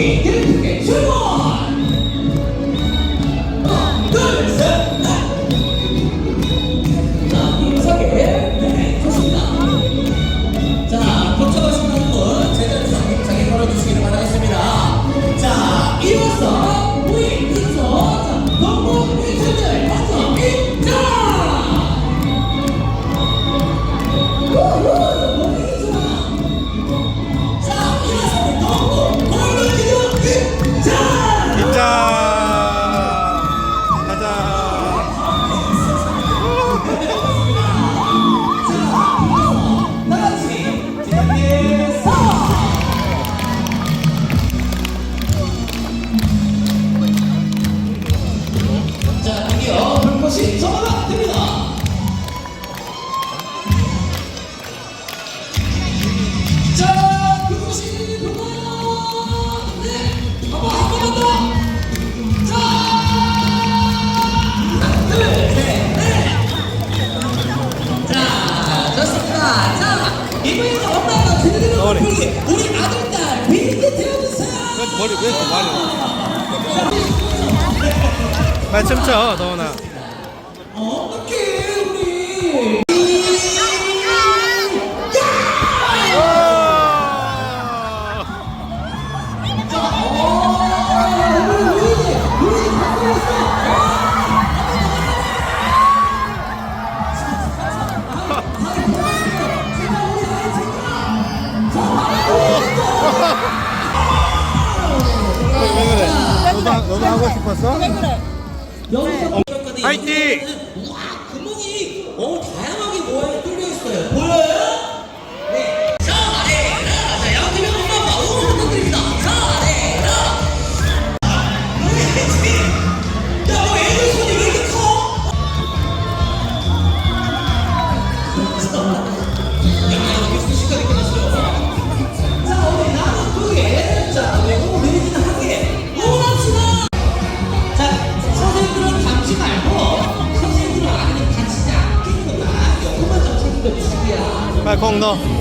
오 드디어 불꽃이 전화가 됩니다. 자, 불꽃이 불꽃! 네, 한번 한 번만 더! 자, 하나, 둘, 셋, 넷! 자, 좋습니다. 자, 이번에는 엄마가 제대로 어머니. 우리 우리 아들딸 비행기 태워주세요. 머리 왜 이렇게 많이 빨리 춤춰 너나 어떡해 우리. 너도 하고 싶었어? 여기서 화이팅! 우와 구멍이 어 다양하게 모양이 뚫려 있어요. 보여요? 주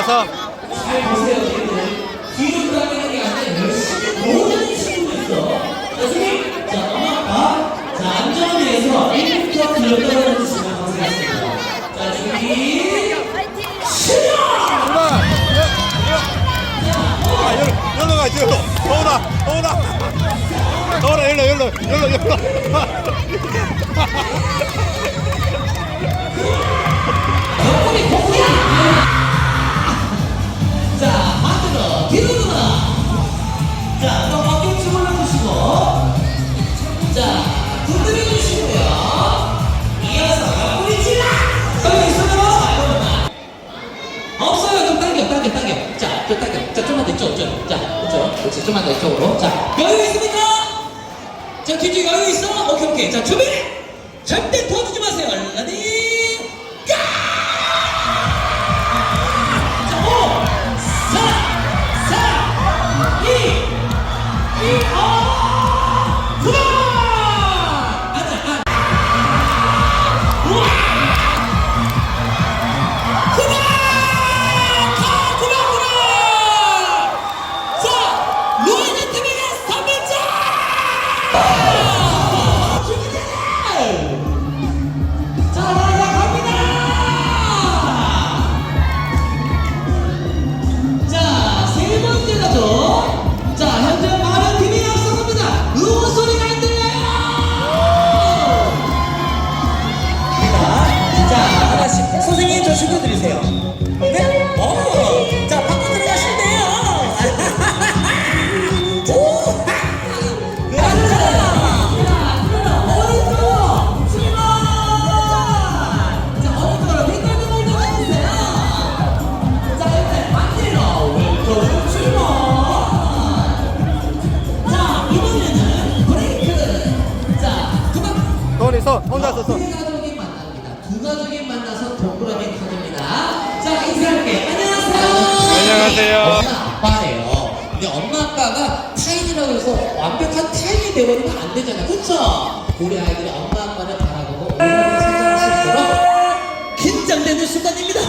있어. 자, 엄마, 자, 안전을 위해서 1m 들어가는 자 두드려 주시고요 이어서 옆구리 찔러 여기 있어요 없어요. 좀 당겨 당겨 당겨. 자 좀 당겨. 자 좀만 더 이쪽 이쪽 자 이쪽. 그렇지 좀만 더 이쪽으로. 자 여유 있습니까? 자 뒤쪽 여유 있어? 오케이 오케이. 자 준비! 절대 도주지 마세요. 레디 안녕하세요. 아빠래요. 근데 엄마 아빠가 타인이라고 해서 완벽한 타인이 되버리면 안 되잖아요. 그쵸? 우리 아이들이 엄마 아빠를 바라보고 오늘의 성장할 수 있도록 긴장되는 순간입니다.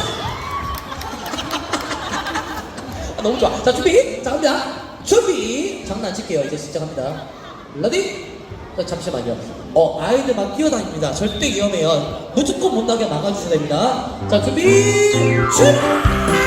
아, 너무 좋아. 자, 준비. 자, 갑니다. 준비. 장난 안 칠게요. 이제 시작합니다. 레디? 자, 잠시만요. 어, 아이들 막 뛰어다닙니다. 절대 위험해요. 무조건 못 나게 막아주셔야 됩니다. 자, 준비. 출